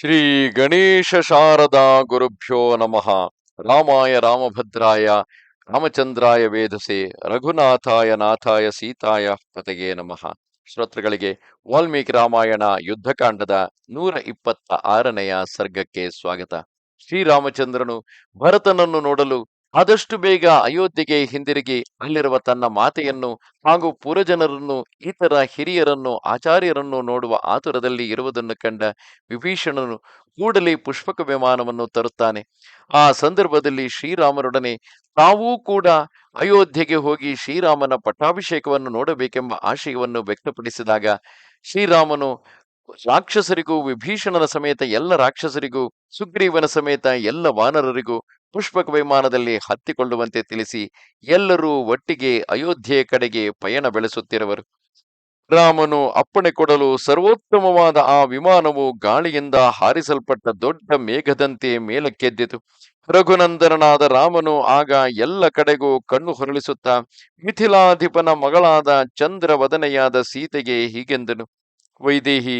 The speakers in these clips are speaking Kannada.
ಶ್ರೀ ಗಣೇಶ ಶಾರದಾ ಗುರುಭ್ಯೋ ನಮಃ. ರಾಮಾಯ ರಾಮಭದ್ರಾಯ, ರಾಮಚಂದ್ರಾಯ ವೇದಸೆ, ರಘುನಾಥಾಯ ನಾಥಾಯ ಸೀತಾಯ ಪತೆಗೆ ನಮಃ. ಶ್ರೋತೃಗಳಿಗೆ ವಾಲ್ಮೀಕಿ ರಾಮಾಯಣ ಯುದ್ಧಕಾಂಡದ ನೂರ ಇಪ್ಪತ್ತ ಆರನೆಯ ಸರ್ಗಕ್ಕೆ ಸ್ವಾಗತ. ಶ್ರೀರಾಮಚಂದ್ರನು ಭರತನನ್ನು ನೋಡಲು ಆದಷ್ಟು ಬೇಗ ಅಯೋಧ್ಯೆಗೆ ಹಿಂದಿರುಗಿ ಅಲ್ಲಿರುವ ತನ್ನ ಮಾತೆಯನ್ನು ಹಾಗೂ ಪುರಜನರನ್ನು ಇತರ ಹಿರಿಯರನ್ನು, ಆಚಾರ್ಯರನ್ನು ನೋಡುವ ಆತುರದಲ್ಲಿ ಇರುವುದನ್ನು ಕಂಡ ವಿಭೀಷಣನು ಕೂಡಲೇ ಪುಷ್ಪಕ ವಿಮಾನವನ್ನು ತರುತ್ತಾನೆ. ಆ ಸಂದರ್ಭದಲ್ಲಿ ಶ್ರೀರಾಮರೊಡನೆ ತಾವೂ ಕೂಡ ಅಯೋಧ್ಯೆಗೆ ಹೋಗಿ ಶ್ರೀರಾಮನ ಪಟ್ಟಾಭಿಷೇಕವನ್ನು ನೋಡಬೇಕೆಂಬ ಆಶಯವನ್ನು ವ್ಯಕ್ತಪಡಿಸಿದಾಗ ಶ್ರೀರಾಮನು ರಾಕ್ಷಸರಿಗೂ, ವಿಭೀಷಣನ ಸಮೇತ ಎಲ್ಲ ರಾಕ್ಷಸರಿಗೂ, ಸುಗ್ರೀವನ ಸಮೇತ ಎಲ್ಲ ವಾನರರಿಗೂ ಪುಷ್ಪಕ ವಿಮಾನದಲ್ಲಿ ಹತ್ತಿಕೊಳ್ಳುವಂತೆ ತಿಳಿಸಿ ಎಲ್ಲರೂ ಒಟ್ಟಿಗೆ ಅಯೋಧ್ಯೆ ಕಡೆಗೆ ಪಯಣ ಬೆಳೆಸುತ್ತಿರುವರು. ರಾಮನು ಅಪ್ಪಣೆ ಕೊಡಲು ಸರ್ವೋತ್ತಮವಾದ ಆ ವಿಮಾನವು ಗಾಳಿಯಿಂದ ಹಾರಿಸಲ್ಪಟ್ಟ ದೊಡ್ಡ ಮೇಘದಂತೆ ಮೇಲಕ್ಕೆದ್ದಿತು. ರಘುನಂದನಾದ ರಾಮನು ಆಗ ಎಲ್ಲ ಕಡೆಗೂ ಕಣ್ಣು ಹೊರಳಿಸುತ್ತಾ, ಮಿಥಿಲಾಧಿಪನ ಮಗಳಾದ ಚಂದ್ರವದನೆಯಾದ ಸೀತೆಗೆ ಹೀಗೆಂದನು, ವೈದೇಹಿ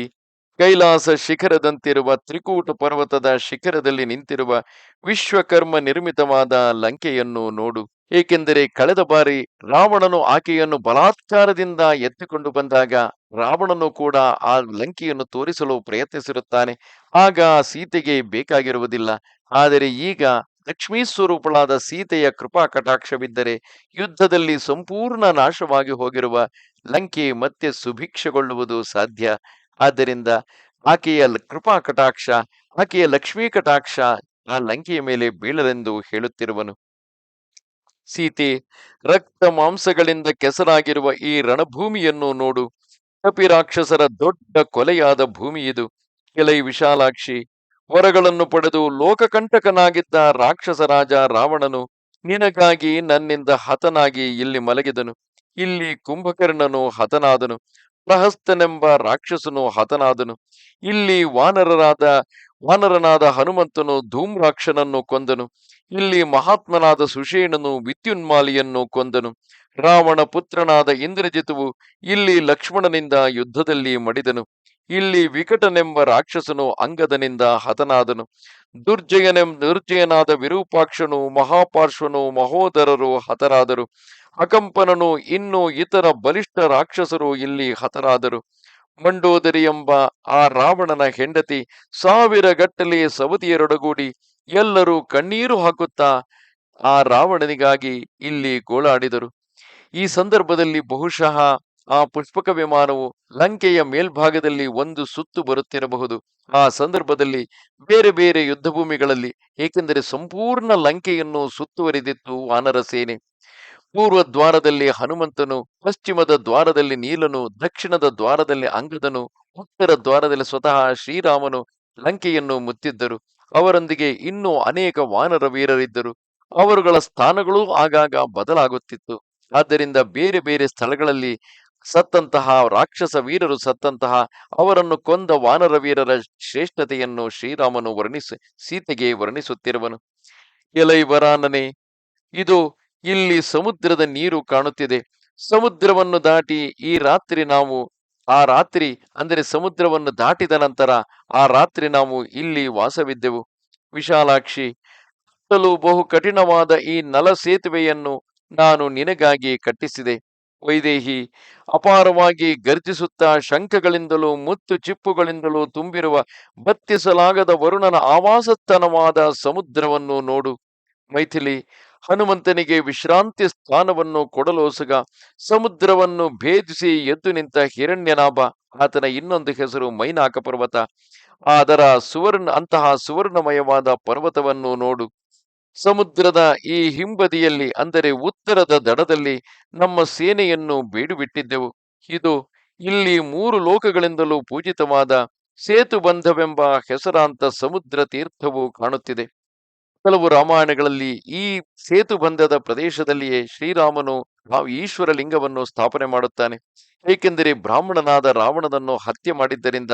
ಕೈಲಾಸ ಶಿಖರದಂತಿರುವ ತ್ರಿಕೂಟ ಪರ್ವತದ ಶಿಖರದಲ್ಲಿ ನಿಂತಿರುವ ವಿಶ್ವಕರ್ಮ ನಿರ್ಮಿತವಾದ ಲಂಕೆಯನ್ನು ನೋಡು. ಏಕೆಂದರೆ ಕಳೆದ ಬಾರಿ ರಾವಣನು ಆಕೆಯನ್ನು ಬಲಾತ್ಕಾರದಿಂದ ಎತ್ತಿಕೊಂಡು ಬಂದಾಗ ರಾವಣನು ಕೂಡ ಆ ಲಂಕೆಯನ್ನು ತೋರಿಸಲು ಪ್ರಯತ್ನಿಸಿರುತ್ತಾನೆ. ಆಗ ಸೀತೆಗೆ ಬೇಕಾಗಿರುವುದಿಲ್ಲ. ಆದರೆ ಈಗ ಲಕ್ಷ್ಮೀ ಸ್ವರೂಪಳಾದ ಸೀತೆಯ ಕೃಪಾ ಕಟಾಕ್ಷವಿದ್ದರೆ ಯುದ್ಧದಲ್ಲಿ ಸಂಪೂರ್ಣ ನಾಶವಾಗಿ ಹೋಗಿರುವ ಲಂಕೆ ಮತ್ತೆ ಸುಭಿಕ್ಷಗೊಳ್ಳುವುದು ಸಾಧ್ಯ. ಆದ್ದರಿಂದ ಆಕೆಯ ಕೃಪಾ ಕಟಾಕ್ಷ, ಆಕೆಯ ಲಕ್ಷ್ಮೀ ಕಟಾಕ್ಷ ಆ ಲಂಕೆಯ ಮೇಲೆ ಬೀಳಲೆಂದು ಹೇಳುತ್ತಿರುವನು. ಸೀತೆ, ರಕ್ತ ಮಾಂಸಗಳಿಂದ ಕೆಸರಾಗಿರುವ ಈ ರಣಭೂಮಿಯನ್ನು ನೋಡು. ಕಪಿ ರಾಕ್ಷಸರ ದೊಡ್ಡ ಕೊಲೆಯಾದ ಭೂಮಿ ಇದು. ಕೆಲೈ ವಿಶಾಲಾಕ್ಷಿ, ವರಗಳನ್ನು ಪಡೆದು ಲೋಕಕಂಟಕನಾಗಿದ್ದ ರಾಕ್ಷಸ ರಾಜ ರಾವಣನು ನಿನಗಾಗಿ ನನ್ನಿಂದ ಹತನಾಗಿ ಇಲ್ಲಿ ಮಲಗಿದನು. ಇಲ್ಲಿ ಕುಂಭಕರ್ಣನು ಹತನಾದನು. ಪ್ರಹಸ್ತನೆಂಬ ರಾಕ್ಷಸನು ಹತನಾದನು. ಇಲ್ಲಿ ವಾನರರಾದ, ವಾನರನಾದ ಹನುಮಂತನು ಧೂಮ್ರಾಕ್ಷನನ್ನು ಕೊಂದನು. ಇಲ್ಲಿ ಮಹಾತ್ಮನಾದ ಸುಷೇಣನು ವಿದ್ಯುನ್ಮಾಲಿಯನ್ನು ಕೊಂದನು. ರಾವಣ ಪುತ್ರನಾದ ಇಂದ್ರಜಿತುವು ಇಲ್ಲಿ ಲಕ್ಷ್ಮಣನಿಂದ ಯುದ್ಧದಲ್ಲಿ ಮಡಿದನು. ಇಲ್ಲಿ ವಿಕಟನೆಂಬ ರಾಕ್ಷಸನು ಅಂಗದನಿಂದ ಹತನಾದನು. ದುರ್ಜಯನೆಂ ದುರ್ಜಯನಾದ ವಿರೂಪಾಕ್ಷನು, ಮಹಾಪಾರ್ಶ್ವನು, ಮಹೋದರರು ಹತರಾದರು. ಅಕಂಪನನು ಇನ್ನು ಇತರ ಬಲಿಷ್ಠ ರಾಕ್ಷಸರು ಇಲ್ಲಿ ಹತರಾದರು. ಮಂಡೋದರಿ ಎಂಬ ಆ ರಾವಣನ ಹೆಂಡತಿ ಸಾವಿರ ಗಟ್ಟಲೆ ಸವತಿಯರೊಡಗೂಡಿ ಎಲ್ಲರೂ ಕಣ್ಣೀರು ಹಾಕುತ್ತಾ ಆ ರಾವಣನಿಗಾಗಿ ಇಲ್ಲಿ ಗೋಳಾಡಿದರು. ಈ ಸಂದರ್ಭದಲ್ಲಿ ಬಹುಶಃ ಆ ಪುಷ್ಪಕ ವಿಮಾನವು ಲಂಕೆಯ ಮೇಲ್ಭಾಗದಲ್ಲಿ ಒಂದು ಸುತ್ತು ಬರುತ್ತಿರಬಹುದು. ಆ ಸಂದರ್ಭದಲ್ಲಿ ಬೇರೆ ಬೇರೆ ಯುದ್ಧ ಭೂಮಿಗಳಲ್ಲಿ ಏಕೆಂದರೆ ಸಂಪೂರ್ಣ ಲಂಕೆಯನ್ನು ಸುತ್ತುವರಿದಿತ್ತು ವಾನರ ಸೇನೆ ಪೂರ್ವ ದ್ವಾರದಲ್ಲಿ ಹನುಮಂತನು, ಪಶ್ಚಿಮದ ದ್ವಾರದಲ್ಲಿ ನೀಲನು, ದಕ್ಷಿಣದ ದ್ವಾರದಲ್ಲಿ ಅಂಗದನು, ಉತ್ತರ ದ್ವಾರದಲ್ಲಿ ಸ್ವತಃ ಶ್ರೀರಾಮನು ಲಂಕೆಯನ್ನು ಮುತ್ತಿದ್ದರು. ಅವರೊಂದಿಗೆ ಇನ್ನೂ ಅನೇಕ ವಾನರ ವೀರರಿದ್ದರು. ಅವರುಗಳ ಸ್ಥಾನಗಳು ಆಗಾಗ ಬದಲಾಗುತ್ತಿತ್ತು. ಆದ್ದರಿಂದ ಬೇರೆ ಬೇರೆ ಸ್ಥಳಗಳಲ್ಲಿ ಸತ್ತಂತಹ ರಾಕ್ಷಸ ವೀರರು ಸತ್ತಂತಹ ಅವರನ್ನು ಕೊಂದ ವಾನರ ವೀರರ ಶ್ರೇಷ್ಠತೆಯನ್ನು ಶ್ರೀರಾಮನು ವರ್ಣಿಸಿ, ಸೀತೆಗೆ ವರ್ಣಿಸುತ್ತಿರುವನು. ಎಲೈ ವರಾನನೆ, ಇದು ಇಲ್ಲಿ ಸಮುದ್ರದ ನೀರು ಕಾಣುತ್ತಿದೆ. ಸಮುದ್ರವನ್ನು ದಾಟಿ ಈ ರಾತ್ರಿ ನಾವು, ಆ ರಾತ್ರಿ ಅಂದರೆ ಸಮುದ್ರವನ್ನು ದಾಟಿದ ನಂತರ ಆ ರಾತ್ರಿ ನಾವು ಇಲ್ಲಿ ವಾಸವಿದ್ದೆವು. ವಿಶಾಲಾಕ್ಷಿ ಕಟ್ಟಲು ಬಹು ಕಠಿಣವಾದ ಈ ನಲ ಸೇತುವೆಯನ್ನು ನಾನು ನಿನಗಾಗಿ ಕಟ್ಟಿಸಿದೆ. ವೈದೇಹಿ, ಅಪಾರವಾಗಿ ಗರ್ಜಿಸುತ್ತಾ ಶಂಖಗಳಿಂದಲೂ ಮುತ್ತು ಚಿಪ್ಪುಗಳಿಂದಲೂ ತುಂಬಿರುವ ಬತ್ತಿಸಲಾಗದ ವರುಣನ ಆವಾಸತನವಾದ ಸಮುದ್ರವನ್ನು ನೋಡು. ಮೈಥಿಲಿ ಹನುಮಂತನಿಗೆ ವಿಶ್ರಾಂತಿ ಸ್ಥಾನವನ್ನು ಕೊಡಲೋಸಗ ಸಮುದ್ರವನ್ನು ಭೇದಿಸಿ ಎದ್ದು ನಿಂತ ಹಿರಣ್ಯನಾಭ. ಆತನ ಇನ್ನೊಂದು ಹೆಸರು ಮೈನಾಕ ಪರ್ವತ ಅದರ ಸುವರ್ಣ, ಅಂತಹ ಸುವರ್ಣಮಯವಾದ ಪರ್ವತವನ್ನು ನೋಡು. ಸಮುದ್ರದ ಈ ಹಿಂಬದಿಯಲ್ಲಿ, ಅಂದರೆ ಉತ್ತರದ ದಡದಲ್ಲಿ, ನಮ್ಮ ಸೇನೆಯನ್ನು ಬೀಡುಬಿಟ್ಟಿದ್ದೆವು. ಇದು ಇಲ್ಲಿ ಮೂರು ಲೋಕಗಳಿಂದಲೂ ಪೂಜಿತವಾದ ಸೇತುಬಂಧವೆಂಬ ಹೆಸರಾಂತ ಸಮುದ್ರ ತೀರ್ಥವು ಕಾಣುತ್ತಿದೆ. ಕೆಲವು ರಾಮಾಯಣಗಳಲ್ಲಿ ಈ ಸೇತುಬಂಧದ ಪ್ರದೇಶದಲ್ಲಿಯೇ ಶ್ರೀರಾಮನು ಈಶ್ವರ ಲಿಂಗವನ್ನು ಸ್ಥಾಪನೆ ಮಾಡುತ್ತಾನೆ. ಏಕೆಂದರೆ ಬ್ರಾಹ್ಮಣನಾದ ರಾವಣನನ್ನು ಹತ್ಯೆ ಮಾಡಿದ್ದರಿಂದ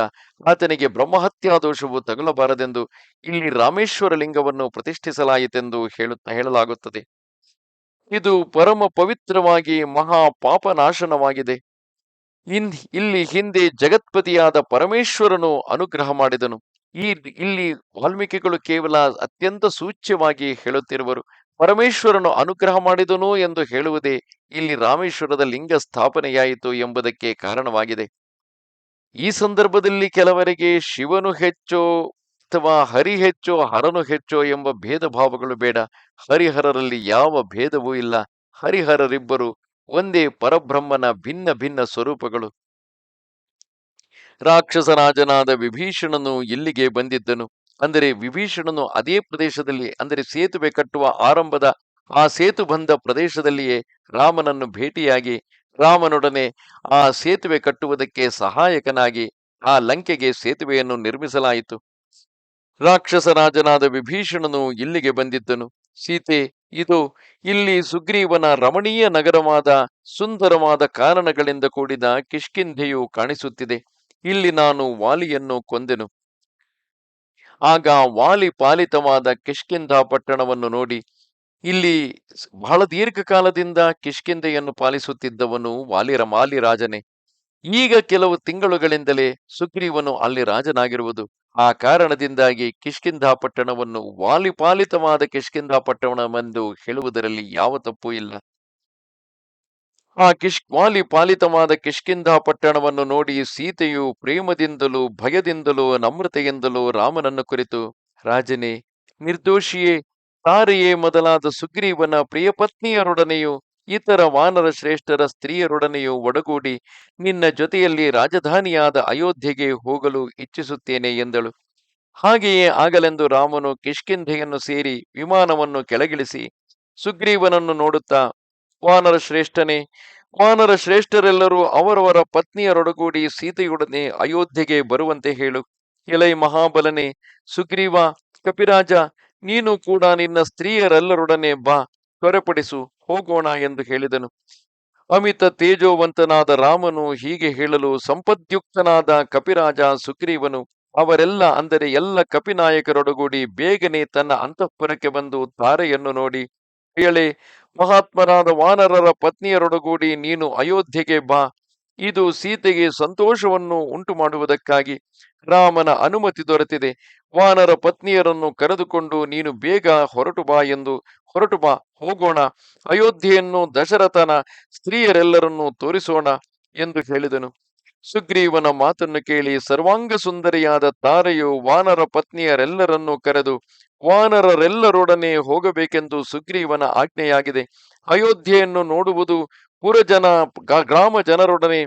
ಆತನಿಗೆ ಬ್ರಹ್ಮಹತ್ಯಾ ದೋಷವು ತಗುಲಬಾರದೆಂದು ಇಲ್ಲಿ ರಾಮೇಶ್ವರ ಲಿಂಗವನ್ನು ಪ್ರತಿಷ್ಠಿಸಲಾಯಿತೆಂದು ಹೇಳುತ್ತಾ ಹೇಳಲಾಗುತ್ತದೆ. ಇದು ಪರಮ ಪವಿತ್ರವಾಗಿ ಮಹಾ ಪಾಪನಾಶನವಾಗಿದೆ. ಇನ್ ಇಲ್ಲಿ ಹಿಂದೆ ಜಗತ್ಪತಿಯಾದ ಪರಮೇಶ್ವರನು ಅನುಗ್ರಹ ಮಾಡಿದನು. ಈ ಇಲ್ಲಿ ವಾಲ್ಮೀಕಿಗಳು ಕೇವಲ ಅತ್ಯಂತ ಸೂಚ್ಯವಾಗಿ ಹೇಳುತ್ತಿರುವರು, ಪರಮೇಶ್ವರನು ಅನುಗ್ರಹ ಮಾಡಿದನು ಎಂದು ಹೇಳುವುದೇ ಇಲ್ಲಿ ರಾಮೇಶ್ವರದ ಲಿಂಗ ಸ್ಥಾಪನೆಯಾಯಿತು ಎಂಬುದಕ್ಕೆ ಕಾರಣವಾಗಿದೆ. ಈ ಸಂದರ್ಭದಲ್ಲಿ ಕೆಲವರಿಗೆ ಶಿವನು ಹೆಚ್ಚೋ ಅಥವಾ ಹರಿ ಹೆಚ್ಚೋ ಹರನು ಹೆಚ್ಚೋ ಎಂಬ ಭೇದ ಭಾವಗಳು ಬೇಡ. ಹರಿಹರರಲ್ಲಿ ಯಾವ ಭೇದವೂ ಇಲ್ಲ. ಹರಿಹರರಿಬ್ಬರು ಒಂದೇ ಪರಬ್ರಹ್ಮನ ಭಿನ್ನ ಭಿನ್ನ ಸ್ವರೂಪಗಳು. ರಾಕ್ಷಸರಾಜನಾದ ವಿಭೀಷಣನು ಇಲ್ಲಿಗೆ ಬಂದಿದ್ದನು? ಅಂದರೆ ವಿಭೀಷಣನು ಅದೇ ಪ್ರದೇಶದಲ್ಲಿ, ಅಂದರೆ ಸೇತುವೆ ಕಟ್ಟುವ ಆರಂಭದ ಆ ಸೇತು ಬಂದ ಪ್ರದೇಶದಲ್ಲಿಯೇ ರಾಮನನ್ನು ಭೇಟಿಯಾಗಿ, ರಾಮನೊಡನೆ ಆ ಸೇತುವೆ ಕಟ್ಟುವುದಕ್ಕೆ ಸಹಾಯಕನಾಗಿ ಆ ಲಂಕೆಗೆ ಸೇತುವೆಯನ್ನು ನಿರ್ಮಿಸಲಾಯಿತು. ರಾಕ್ಷಸರಾಜನಾದ ವಿಭೀಷಣನು ಇಲ್ಲಿಗೆ ಬಂದಿದ್ದನು? ಸೀತೆ, ಇದು ಇಲ್ಲಿ ಸುಗ್ರೀವನ ರಮಣೀಯ ನಗರವಾದ ಸುಂದರವಾದ ಕಾರಣಗಳಿಂದ ಕೂಡಿದ ಕಿಷ್ಕಿಂಧೆಯು ಕಾಣಿಸುತ್ತಿದೆ. ಇಲ್ಲಿ ನಾನು ವಾಲಿಯನ್ನು ಕೊಂದೆನು. ಆಗ ವಾಲಿ ಪಾಲಿತವಾದ ಕಿಷ್ಕಿಂದ ಪಟ್ಟಣವನ್ನು ನೋಡಿ, ಇಲ್ಲಿ ಬಹಳ ದೀರ್ಘಕಾಲದಿಂದ ಕಿಷ್ಕಿಂಧೆಯನ್ನು ಪಾಲಿಸುತ್ತಿದ್ದವನು ವಾಲಿರ ರಾಜನೇ. ಈಗ ಕೆಲವು ತಿಂಗಳುಗಳಿಂದಲೇ ಸುಗ್ರೀವನು ಅಲ್ಲಿ ರಾಜನಾಗಿರುವುದು. ಆ ಕಾರಣದಿಂದಾಗಿ ಕಿಷ್ಕಿಂಧ ಪಟ್ಟಣವನ್ನು ವಾಲಿಪಾಲಿತವಾದ ಕಿಷ್ಕಿಂಧ ಪಟ್ಟಣವೆಂದು ಹೇಳುವುದರಲ್ಲಿ ಯಾವ ತಪ್ಪು ಇಲ್ಲ. ಆ ಕಿಶ್ ವಾಲಿ ಪಾಲಿತವಾದ ಕಿಷ್ಕಿಂಧ ಪಟ್ಟಣವನ್ನು ನೋಡಿ ಸೀತೆಯು ಪ್ರೇಮದಿಂದಲೂ ಭಯದಿಂದಲೂ ನಮ್ರತೆಯಿಂದಲೂ ರಾಮನನ್ನು ಕುರಿತು, ರಾಜನೇ, ನಿರ್ದೋಷಿಯೇ, ತಾರೆಯೇ ಮೊದಲಾದ ಸುಗ್ರೀವನ ಪ್ರಿಯಪತ್ನಿಯರೊಡನೆಯೂ ಇತರ ವಾನರ ಶ್ರೇಷ್ಠರ ಸ್ತ್ರೀಯರೊಡನೆಯೂ ಒಡಗೂಡಿ ನಿನ್ನ ಜೊತೆಯಲ್ಲಿ ರಾಜಧಾನಿಯಾದ ಅಯೋಧ್ಯೆಗೆ ಹೋಗಲು ಇಚ್ಛಿಸುತ್ತೇನೆ ಎಂದಳು. ಹಾಗೆಯೇ ಆಗಲೆಂದು ರಾಮನು ಕಿಷ್ಕಿಂಧೆಯನ್ನು ಸೇರಿ ವಿಮಾನವನ್ನು ಕೆಳಗಿಳಿಸಿ ಸುಗ್ರೀವನನ್ನು ನೋಡುತ್ತಾ ವಾನರ ಶ್ರೇಷ್ಠನೇ, ವಾನರ ಶ್ರೇಷ್ಠರೆಲ್ಲರೂ ಅವರವರ ಪತ್ನಿಯರೊಡಗೂಡಿ ಸೀತೆಯೊಡನೆ ಅಯೋಧ್ಯೆಗೆ ಬರುವಂತೆ ಹೇಳು. ಎಲೈ ಮಹಾಬಲನೆ, ಸುಗ್ರೀವ, ಕಪಿರಾಜ, ನೀನು ಕೂಡ ನಿನ್ನ ಸ್ತ್ರೀಯರೆಲ್ಲರೊಡನೆ ಬಾ, ತ್ವರೆಪಡಿಸು, ಹೋಗೋಣ ಎಂದು ಹೇಳಿದನು. ಅಮಿತ ತೇಜೋವಂತನಾದ ರಾಮನು ಹೀಗೆ ಹೇಳಲು ಸಂಪದ್ಯುಕ್ತನಾದ ಕಪಿರಾಜ ಸುಗ್ರೀವನು, ಅವರೆಲ್ಲ ಅಂದರೆ ಎಲ್ಲ ಕಪಿನಾಯಕರೊಡಗೂಡಿ ಬೇಗನೆ ತನ್ನ ಅಂತಃಪುರಕ್ಕೆ ಬಂದು ತಾರೆಯನ್ನು ನೋಡಿ ಹೇಳೆ ಮಹಾತ್ಮರಾದ ವಾನರರ ಪತ್ನಿಯರೊಡಗೂಡಿ ನೀನು ಅಯೋಧ್ಯೆಗೆ ಬಾ. ಇದು ಸೀತೆಗೆ ಸಂತೋಷವನ್ನು ಉಂಟು ಮಾಡುವುದಕ್ಕಾಗಿ ರಾಮನ ಅನುಮತಿ ದೊರೆತಿದೆ. ವಾನರ ಪತ್ನಿಯರನ್ನು ಕರೆದುಕೊಂಡು ನೀನು ಬೇಗ ಹೊರಟು ಬಾ ಎಂದು ಹೊರಟು ಬಾ, ಹೋಗೋಣ. ಅಯೋಧ್ಯೆಯನ್ನು ದಶರಥನ ಸ್ತ್ರೀಯರೆಲ್ಲರನ್ನು ತೋರಿಸೋಣ ಎಂದು ಹೇಳಿದನು. ಸುಗ್ರೀವನ ಮಾತನ್ನು ಕೇಳಿ ಸರ್ವಾಂಗ ಸುಂದರಿಯಾದ ತಾರೆಯು ವಾನರ ಪತ್ನಿಯರೆಲ್ಲರನ್ನೂ ಕರೆದು ವಾನರರೆಲ್ಲರೊಡನೆ ಹೋಗಬೇಕೆಂದು ಸುಗ್ರೀವನ ಆಜ್ಞೆಯಾಗಿದೆ. ಅಯೋಧ್ಯೆಯನ್ನು ನೋಡುವುದು ಪುರಜನ ಗ್ರಾಮ ಜನರೊಡನೆ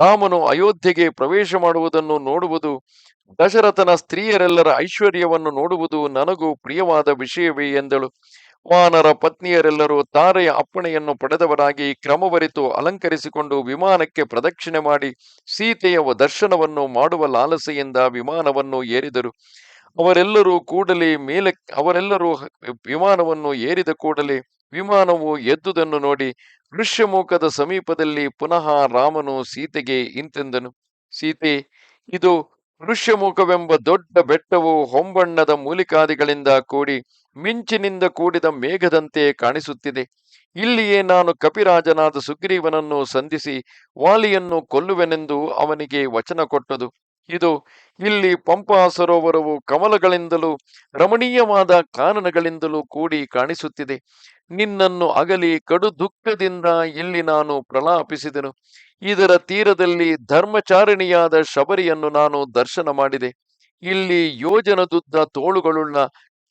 ರಾಮನು ಅಯೋಧ್ಯೆಗೆ ಪ್ರವೇಶ ಮಾಡುವುದನ್ನು ನೋಡುವುದು, ದಶರಥನ ಸ್ತ್ರೀಯರೆಲ್ಲರ ಐಶ್ವರ್ಯವನ್ನು ನೋಡುವುದು ನನಗೂ ಪ್ರಿಯವಾದ ವಿಷಯವೇ ಎಂದಳು. ವಾನರ ಪತ್ನಿಯರೆಲ್ಲರೂ ತಾರೆಯ ಅಪ್ಪಣೆಯನ್ನು ಪಡೆದವರಾಗಿ ಕ್ರಮವರಿತು ಅಲಂಕರಿಸಿಕೊಂಡು ವಿಮಾನಕ್ಕೆ ಪ್ರದಕ್ಷಿಣೆ ಮಾಡಿ ಸೀತೆಯ ದರ್ಶನವನ್ನು ಮಾಡುವ ಲಾಲಸೆಯಿಂದ ವಿಮಾನವನ್ನು ಏರಿದರು. ಅವರೆಲ್ಲರೂ ಕೂಡಲೇ ಮೇಲೆ ಅವರೆಲ್ಲರೂ ವಿಮಾನವನ್ನು ಏರಿದ ಕೂಡಲೇ ವಿಮಾನವು ಎದ್ದುದನ್ನು ನೋಡಿ ಋಷ್ಯಮುಖದ ಸಮೀಪದಲ್ಲಿ ಪುನಃ ರಾಮನು ಸೀತೆಗೆ ಇಂತೆಂದನು, ಸೀತೆ, ಇದು ಋಷ್ಯಮುಖವೆಂಬ ದೊಡ್ಡ ಬೆಟ್ಟವು ಹೊಂಬಣ್ಣದ ಮೂಲಿಕಾದಿಗಳಿಂದ ಕೂಡಿ ಮಿಂಚಿನಿಂದ ಕೂಡಿದ ಮೇಘದಂತೆ ಕಾಣಿಸುತ್ತಿದೆ. ಇಲ್ಲಿಯೇ ನಾನು ಕಪಿರಾಜನಾದ ಸುಗ್ರೀವನನ್ನು ಸಂಧಿಸಿ ವಾಲಿಯನ್ನು ಕೊಲ್ಲುವೆನೆಂದು ಅವನಿಗೆ ವಚನ ಕೊಟ್ಟದು. ಇದು ಇಲ್ಲಿ ಪಂಪ ಸರೋವರವು ಕಮಲಗಳಿಂದಲೂ ರಮಣೀಯವಾದ ಕಾನನಗಳಿಂದಲೂ ಕೂಡಿ ಕಾಣಿಸುತ್ತಿದೆ. ನಿನ್ನನ್ನು ಅಗಲಿ ಕಡು ದುಃಖದಿಂದ ಇಲ್ಲಿ ನಾನು ಪ್ರಲಾಪಿಸಿದೆನು. ಇದರ ತೀರದಲ್ಲಿ ಧರ್ಮಚಾರಿಣಿಯಾದ ಶಬರಿಯನ್ನು ನಾನು ದರ್ಶನ ಮಾಡಿದೆ. ಇಲ್ಲಿ ಯೋಜನದುದ್ದ ತೋಳುಗಳುಳ್ಳ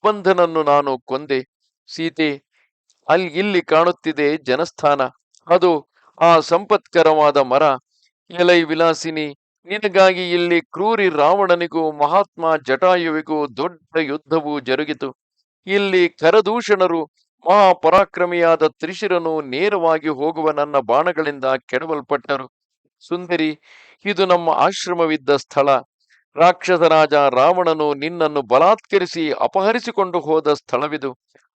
ಬಂಧನನ್ನು ನಾನು ಕೊಂದೆ. ಸೀತೆ ಅಲ್ಲಿ ಇಲ್ಲಿ ಕಾಣುತ್ತಿದೆ ಜನಸ್ಥಾನ. ಅದು ಆ ಸಂಪತ್ಕರವಾದ ಮರ. ಎಲೈ ವಿಲಾಸಿನಿ ನಿನಗಾಗಿ ಇಲ್ಲಿ ಕ್ರೂರಿ ರಾವಣನಿಗೂ, ಮಹಾತ್ಮ ಜಟಾಯುವಿಗೂ ದೊಡ್ಡ ಯುದ್ಧವು ಜರುಗಿತು. ಇಲ್ಲಿ ಕರದೂಷಣರು, ಮಹಾಪರಾಕ್ರಮಿಯಾದ ತ್ರಿಶಿರನು ನೇರವಾಗಿ ಹೋಗುವ ನನ್ನ ಬಾಣಗಳಿಂದ ಕೆಡವಲ್ಪಟ್ಟರು. ಸುಂದರಿ, ಇದು ನಮ್ಮ ಆಶ್ರಮವಿದ್ದ ಸ್ಥಳ. ರಾಕ್ಷಸರಾಜ ರಾವಣನು ನಿನ್ನನ್ನು ಬಲಾತ್ಕರಿಸಿ ಅಪಹರಿಸಿಕೊಂಡು ಹೋದ ಸ್ಥಳವಿದು.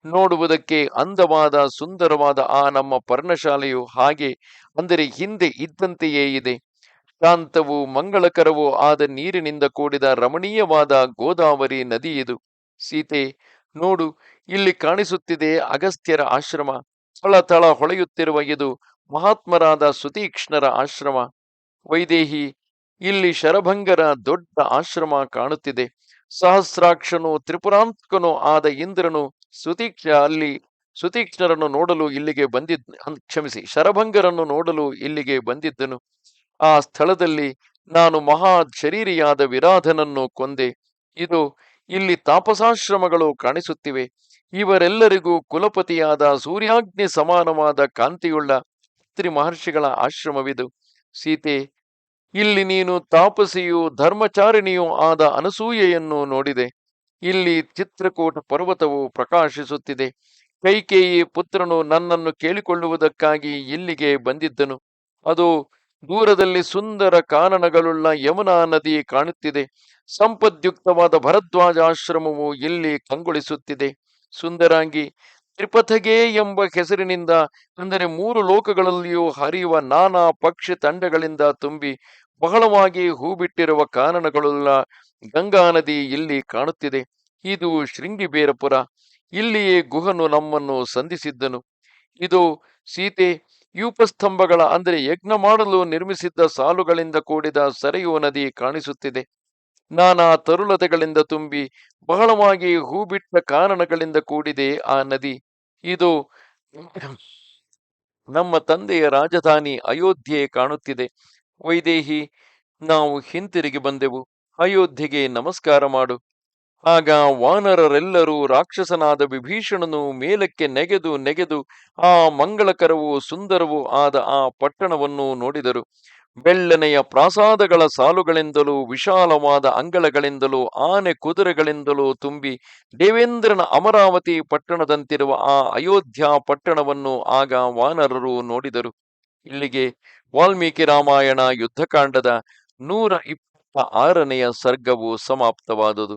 ನೋಡುವುದಕ್ಕೆ ಅಂದವಾದ ಸುಂದರವಾದ ಆ ನಮ್ಮ ಪರ್ಣಶಾಲೆಯು ಹಾಗೆ, ಅಂದರೆ ಹಿಂದೆ ಇದ್ದಂತೆಯೇ ಇದೆ. ಶಾಂತವೂ ಮಂಗಳಕರವೂ ಆದ ನೀರಿನಿಂದ ಕೂಡಿದ ರಮಣೀಯವಾದ ಗೋದಾವರಿ ನದಿ ಇದು. ಸೀತೆ, ನೋಡು, ಇಲ್ಲಿ ಕಾಣಿಸುತ್ತಿದೆ ಅಗಸ್ತ್ಯರ ಆಶ್ರಮ. ತಳ ತಳ ಹೊಳೆಯುತ್ತಿರುವ ಇದು ಮಹಾತ್ಮರಾದ ಸುತೀಕ್ಷ್ಣರ ಆಶ್ರಮ. ವೈದೇಹಿ, ಇಲ್ಲಿ ಶರಭಂಗರ ದೊಡ್ಡ ಆಶ್ರಮ ಕಾಣುತ್ತಿದೆ. ಸಹಸ್ರಾಕ್ಷನು ತ್ರಿಪುರಾಂತಕನು ಆದ ಇಂದ್ರನು ಸುತೀಕ್ಷ ಅಲ್ಲಿ ಸುತೀಕ್ಷ್ಣರನ್ನು ನೋಡಲು ಇಲ್ಲಿಗೆ ಬಂದಿದ್, ಕ್ಷಮಿಸಿ, ಶರಭಂಗರನ್ನು ನೋಡಲು ಇಲ್ಲಿಗೆ ಬಂದಿದ್ದನು. ಆ ಸ್ಥಳದಲ್ಲಿ ನಾನು ಮಹಾ ಶರೀರಿಯಾದ ವಿರಾಧನನ್ನು ಕೊಂದೆ. ಇದು ಇಲ್ಲಿ ತಾಪಸಾಶ್ರಮಗಳು ಕಾಣಿಸುತ್ತಿವೆ. ಇವರೆಲ್ಲರಿಗೂ ಕುಲಪತಿಯಾದ ಸೂರ್ಯಾಗ್ನಿ ಸಮಾನವಾದ ಕಾಂತಿಯುಳ್ಳ ತ್ರಿ ಮಹರ್ಷಿಗಳ ಆಶ್ರಮವಿದು. ಸೀತೆ, ಇಲ್ಲಿ ನೀನು ತಾಪಸಿಯೂ ಧರ್ಮಚಾರಿಣಿಯೂ ಆದ ಅನಸೂಯೆಯನ್ನು ನೋಡಿದೆ. ಇಲ್ಲಿ ಚಿತ್ರಕೂಟ ಪರ್ವತವು ಪ್ರಕಾಶಿಸುತ್ತಿದೆ. ಕೈಕೇಯಿ ಪುತ್ರನು ನನ್ನನ್ನು ಕೇಳಿಕೊಳ್ಳುವುದಕ್ಕಾಗಿ ಇಲ್ಲಿಗೆ ಬಂದಿದ್ದನು. ಅದು ದೂರದಲ್ಲಿ ಸುಂದರ ಕಾನನಗಳುಳ್ಳ ಯಮುನಾ ನದಿ ಕಾಣುತ್ತಿದೆ. ಸಂಪದ್ಯುಕ್ತವಾದ ಭರದ್ವಾಜ ಆಶ್ರಮವು ಇಲ್ಲಿ ಕಂಗೊಳಿಸುತ್ತಿದೆ. ಸುಂದರಾಂಗಿ, ತ್ರಿಪಥಗೆ ಎಂಬ ಹೆಸರಿನಿಂದ, ಅಂದರೆ ಮೂರು ಲೋಕಗಳಲ್ಲಿಯೂ ಹರಿಯುವ ನಾನಾ ಪಕ್ಷಿ ತಂಡಗಳಿಂದ ತುಂಬಿ, ಬಹಳವಾಗಿ ಹೂ ಬಿಟ್ಟಿರುವ ಕಾನನಗಳುಳ್ಳ ಗಂಗಾ ನದಿ ಇಲ್ಲಿ ಕಾಣುತ್ತಿದೆ. ಇದು ಶೃಂಗಿಬೇರಪುರ. ಇಲ್ಲಿಯೇ ಗುಹನು ನಮ್ಮನ್ನು ಸಂಧಿಸಿದ್ದನು. ಇದು ಸೀತೆ ಯೂಪಸ್ತಂಭಗಳ, ಅಂದರೆ ಯಜ್ಞ ಮಾಡಲು ನಿರ್ಮಿಸಿದ್ದ ಸಾಲುಗಳಿಂದ ಕೂಡಿದ ಸರೆಯು ನದಿ ಕಾಣಿಸುತ್ತಿದೆ. ನಾನಾ ತರುಲತೆಗಳಿಂದ ತುಂಬಿ ಬಹಳವಾಗಿ ಹೂಬಿಟ್ಟ ಕಾರಣಗಳಿಂದ ಕೂಡಿದೆ ಆ ನದಿ. ಇದು ನಮ್ಮ ತಂದೆಯ ರಾಜಧಾನಿ ಅಯೋಧ್ಯೆ ಕಾಣುತ್ತಿದೆ. ವೈದೇಹಿ, ನಾವು ಹಿಂತಿರುಗಿ ಬಂದೆವು. ಅಯೋಧ್ಯೆಗೆ ನಮಸ್ಕಾರ ಮಾಡು. ಆಗ ವಾನರರೆಲ್ಲರೂ ರಾಕ್ಷಸನಾದ ವಿಭೀಷಣನು ಮೇಲಕ್ಕೆ ನೆಗೆದು ನೆಗೆದು ಆ ಮಂಗಳಕರವೂ ಸುಂದರವೂ ಆದ ಆ ಪಟ್ಟಣವನ್ನು ನೋಡಿದರು. ಬೆಳ್ಳನೆಯ ಪ್ರಾಸಾದಗಳ ಸಾಲುಗಳಿಂದಲೂ ವಿಶಾಲವಾದ ಅಂಗಳಗಳಿಂದಲೂ ಆನೆ ಕುದುರೆಗಳಿಂದಲೂ ತುಂಬಿ ದೇವೇಂದ್ರನ ಅಮರಾವತಿ ಪಟ್ಟಣದಂತಿರುವ ಆ ಅಯೋಧ್ಯ ಪಟ್ಟಣವನ್ನು ಆಗ ವಾನರರು ನೋಡಿದರು. ಇಲ್ಲಿಗೆ ವಾಲ್ಮೀಕಿ ರಾಮಾಯಣ ಯುದ್ಧಕಾಂಡದ ನೂರ ಇಪ್ಪತ್ತ ಆರನೆಯ ಸರ್ಗವು ಸಮಾಪ್ತವಾದುದು.